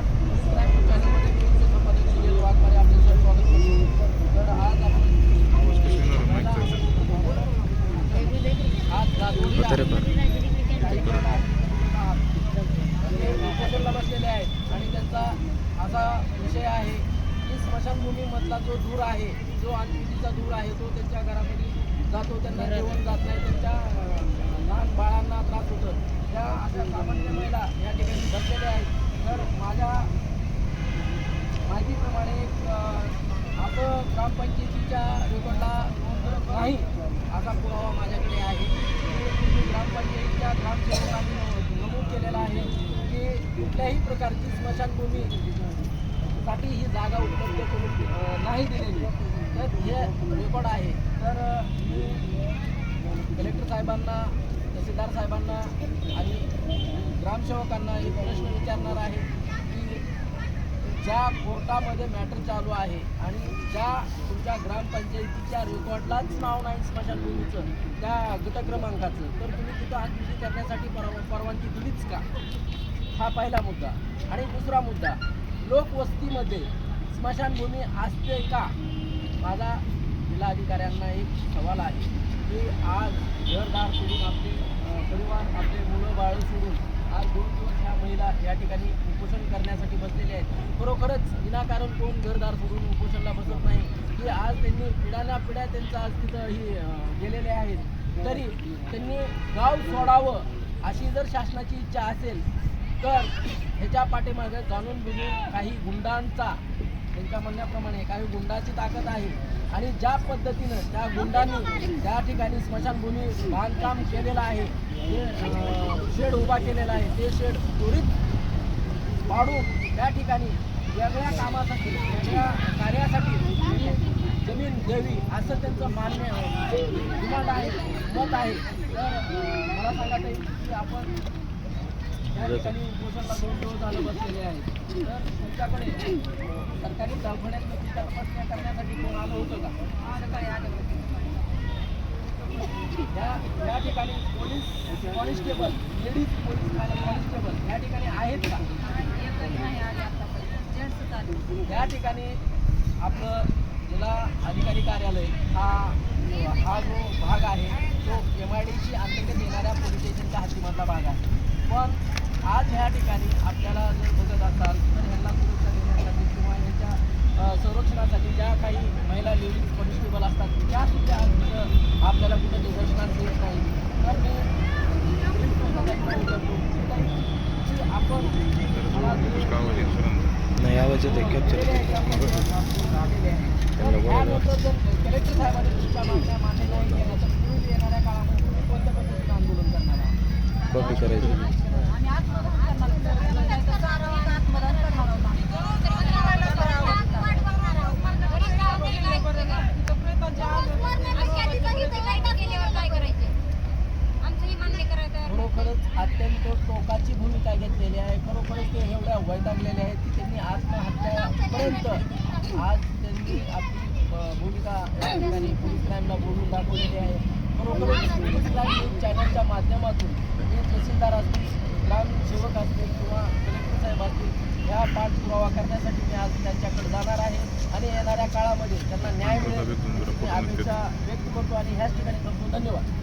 नमस्कार क्राईम तर आज आपण आज उपोषणला बसलेले आहेत आणि त्यांचा असा विषय आहे की स्मशानभूमीमधला जो धूर आहे जो अनपिटीचा धूर आहे तो त्यांच्या घरामध्ये जातो त्यांना जेवण जात नाही त्यांच्या लहान बाळांना त्रास होतो त्या अशा सामान्य महिला या ठिकाणी बसलेल्या आहेत. तर माझ्या माहितीप्रमाणे अं, असं ग्रामपंचायतीच्या रेकॉर्डला नोंद नाही असा पुरावा माझ्याकडे आहे. ग्रामपंचायतीच्या ग्रामसेवकांनी नमूद केलेला आहे की कुठल्याही प्रकारची स्मशानभूमी साठी ही जागा उपलब्ध करून नाही दिलेली. तर हे रेकॉर्ड आहे. तर मी कलेक्टर साहेबांना तहसीलदार साहेबांना आणि ग्रामसेवकांना एक प्रश्न विचारणार आहे की ज्या कोर्टामध्ये मॅटर चालू आहे आणि ज्या तुमच्या ग्रामपंचायतीच्या रेकॉर्डलाच नाव नाही स्मशानभूमीचं त्या गट क्रमांकाचं तर तुम्ही तिथं अतिथी करण्यासाठी परवा परवानगी दिलीच का? हा पहिला मुद्दा. आणि दुसरा मुद्दा लोकवस्तीमध्ये स्मशानभूमी असते का? माझा जिल्हाधिकाऱ्यांना एक सवाल आहे की आज घरदार सोडून आपले परिवार आपले मुलं बाळ सोडून आज दोन दिवस ह्या महिला या ठिकाणी उपोषण करण्यासाठी बसलेले आहेत. खरोखरच विनाकारण कोण घरदार सोडून उपोषणला बसत नाही? की आज त्यांनी पिढ्याना पिढ्या त्यांचं आज तिथं ही गेलेले आहेत. तरी त्यांनी गाव सोडावं अशी जर शासनाची इच्छा असेल तर ह्याच्या पाठीमागे जाणून बुजून काही गुंडांचा त्यांच्या म्हणण्याप्रमाणे काही गुंडाची ताकद आहे. आणि ज्या पद्धतीनं त्या गुंडांनी त्या ठिकाणी स्मशानभूमी बांधकाम केलेलं आहे ते शेड उभा केलेला आहे ते शेड त्वरित पाडून त्या ठिकाणी वेगळ्या कामासाठी वेगळ्या कार्यासाठी जमीन द्यावी असं त्यांचं मान्य आहे. डिमांड आहे मत आहे. तर मला सांगता येईल की आपण त्या ठिकाणी उपोषणला दोन दिवस झालं बसलेले आहेत तर तुमच्याकडे सरकारी दवाखान्यात तपासण्या करण्यासाठी कोण आलं होतं का? सकाळी आलं या या ठिकाणी police constable ladies police constable या ठिकाणी आहेत का? या ठिकाणी आपलं जिल्हा अधिकारी कार्यालय हा हा जो भाग आहे तो एम आय डी सी अंतर्गत येणाऱ्या पोलीस स्टेशनच्या हद्दीमधला भाग आहे. पण आज ह्या ठिकाणी आपल्याला जर बघत असाल तर ह्यांना सुरक्षा देण्यासाठी किंवा ह्यांच्या संरक्षणासाठी ज्या काही महिला लेडीज कॉन्स्टेबल असतात त्या सुद्धा आपल्याला कुठं निदर्शनास येत नाही आपण नाही आवाज येते कॅप्चर कलेक्टर साहेबांनी मागण्या मान्य नाही येणाऱ्या काळामध्ये कोणत्या पद्धतीने आंदोलन करणार. आहात कॉपी करायचं अत्यंत टोकाची भूमिका घेतलेली आहे. खरोखरच ते एवढ्या वैतागलेले आहेत की त्यांनी आत्महत्यापर्यंत आज त्यांनी आपली भूमिका या ठिकाणी पोलीस क्राईमला बोलून दाखवलेली आहे. खरोखरच पोलीस क्राईम न्यूज चॅनलच्या माध्यमातून मी तहसीलदार असतील ग्रामसेवक असतील किंवा कलेक्टर साहेब असतील ह्या पाठपुरावा करण्यासाठी मी आज त्यांच्याकडे जाणार आहे. आणि येणाऱ्या काळामध्ये त्यांना न्याय मिळेल. अपेक्षा व्यक्त करतो आणि ह्याच ठिकाणी करतो धन्यवाद.